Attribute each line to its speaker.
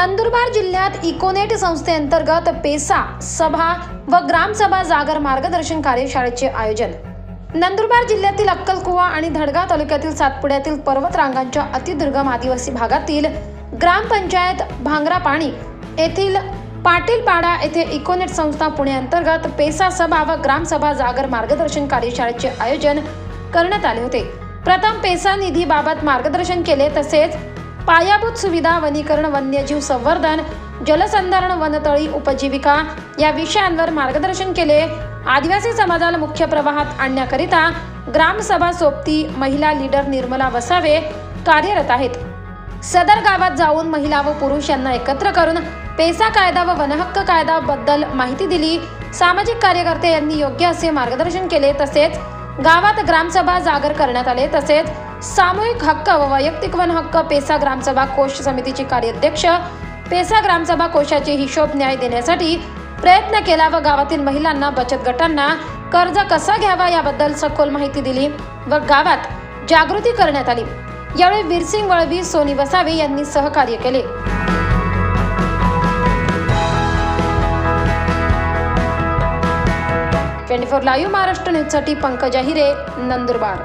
Speaker 1: नंदुरबार जिल्ह्यात इकोनेट संस्थेअंतर्गत पेसा सभा व ग्रामसभा जागर मार्गदर्शन कार्यशाळेचे आयोजन. नंदुरबार जिल्ह्यातील अक्कलकुवा आणि धडगाव तालुक्यातील सातपुड्यातील पर्वतरांगांच्या अतिदुर्गम आदिवासी भागातील ग्रामपंचायत भांगरापाणी येथील पाटीलपाडा येथे इकोनेट संस्था पुणे अंतर्गत पेसा सभा व ग्रामसभा जागर मार्गदर्शन कार्यशाळेचे आयोजन करण्यात आले होते. प्रथम पेसा निधीबाबत मार्गदर्शन केले तसेच पायाभूत सुविधा वनीकरण वन्यजीव संवर्धन जलसंधारण वनतळी उपजीविका या विषयांवर मार्गदर्शन केले. आदिवासी समाजाला मुख्य प्रवाहात आणण्याकरिता ग्रामसभा सोबती महिला लीडर निर्मला वसावे कार्यरत आहेत. सदर गावात जाऊन महिला व पुरुष यांना एकत्र करून पेसा कायदा व वनहक्क कायदाबद्दल माहिती दिली. सामाजिक कार्यकर्ते यांनी योग्य असे मार्गदर्शन केले तसेच गावात ग्रामसभा जागर करण्यात आले तसेच सामूहिक हक्क व वैयक्तिक वन हक्क पेसा ग्रामसभा कोष समितीचे कार्याध्यक्ष. पेसा ग्रामसभा कोषाचे हिशोब न्याय देण्यासाठी प्रयत्न केला व गावातील महिलांना बचत गटांना कर्ज कसा घ्यावा याबद्दल सखोल माहिती दिली व गावात जागृती करण्यात आली. यावेळी वीरसिंग वळवी सोनी वसावे यांनी सहकार्य केले. ट्वेंटी फोर लाईव्ह महाराष्ट्र न्यूजसाठी पंकजा हिरे नंदुरबार.